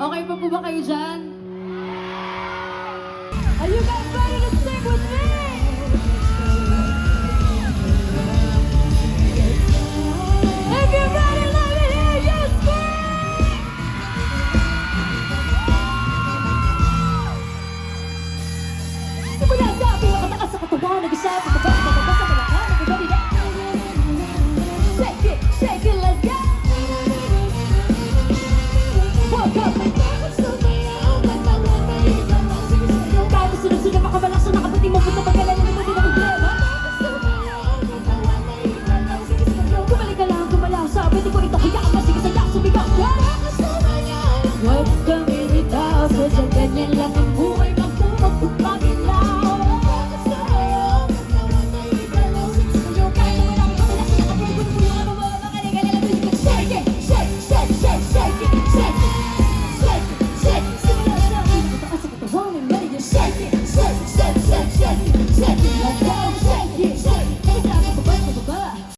Okay pa po ba kayo dyan? Are you guys ready? I love you.